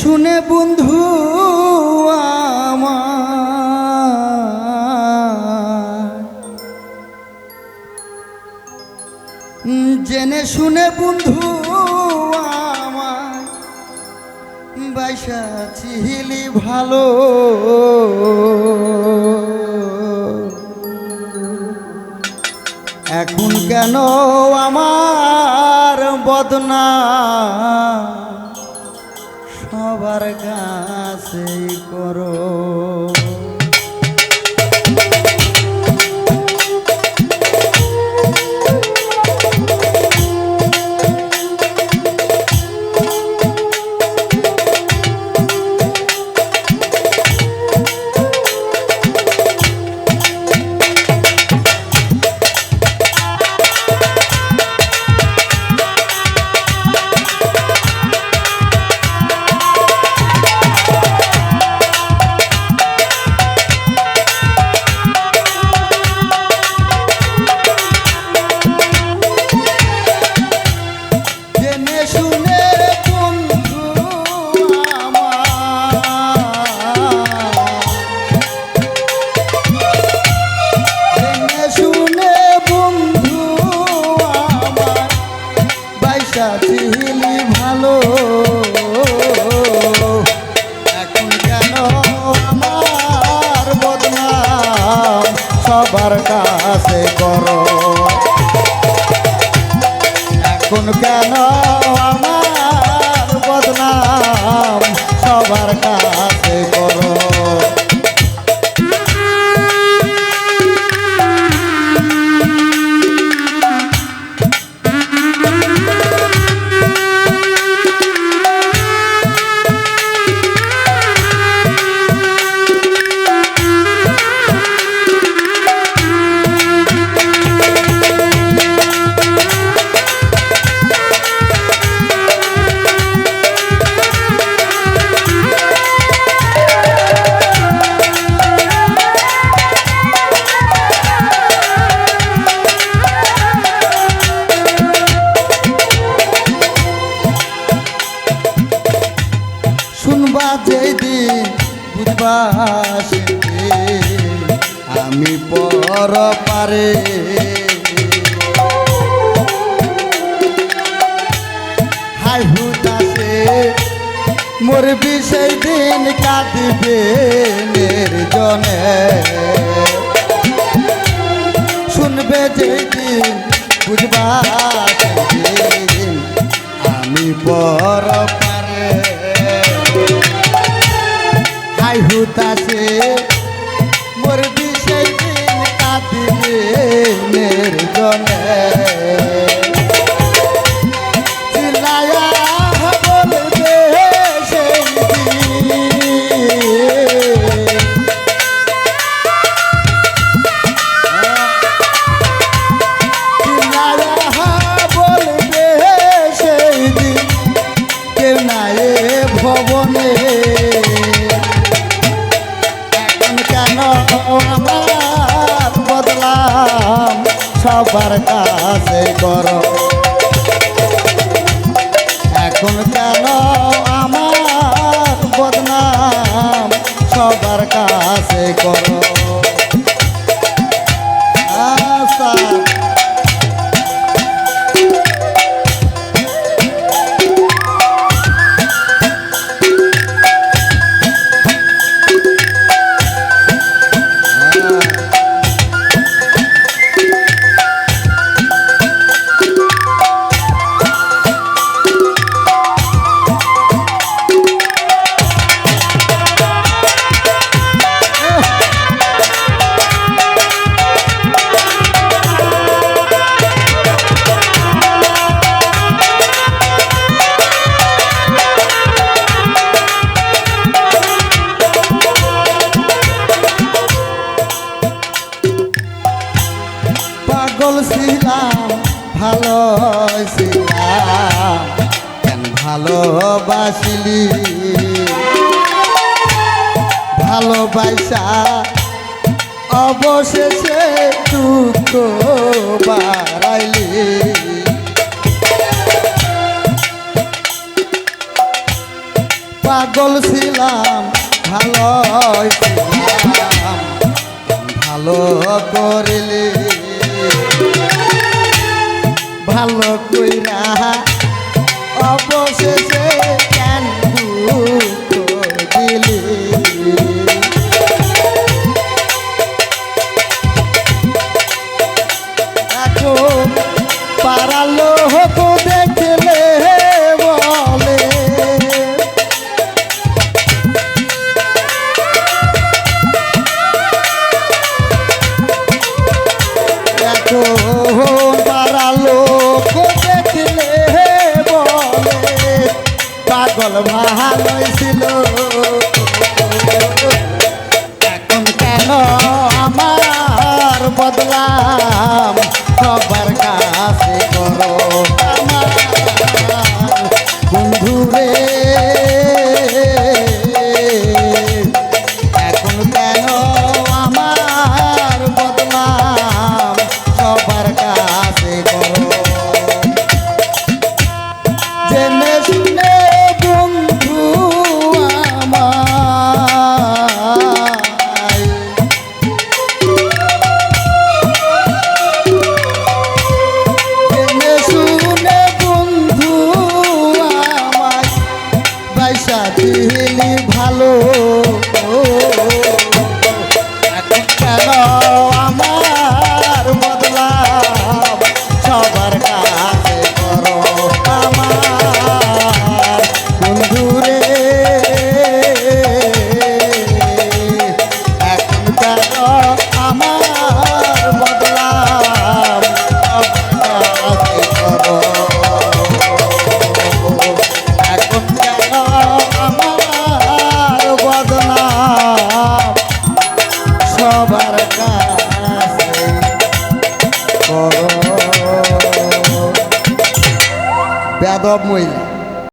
শুনে বন্ধু জেনে শুনে বন্ধু আমার বাইসা ছিলি ভালো। এখন কেন আমার বদনা? সবার কাছে করো। শুনবা যেই দিন বুঝবা আমি পর পারে। হাই হুতাসে মরবি সেই দিন কাঁদবে নির্জনে শুনবে যেই সবার কাছে করো। এখন কেন আমার বদনাম সবার কাছে করো? পাগল ছিলাম কেন ভালোবাসিলি? ভালোবাসা অবশেষে দুঃখ বাড়াইলি। পাগল ছিলাম ভালো ভালো করিলি? কইরা মহিলা।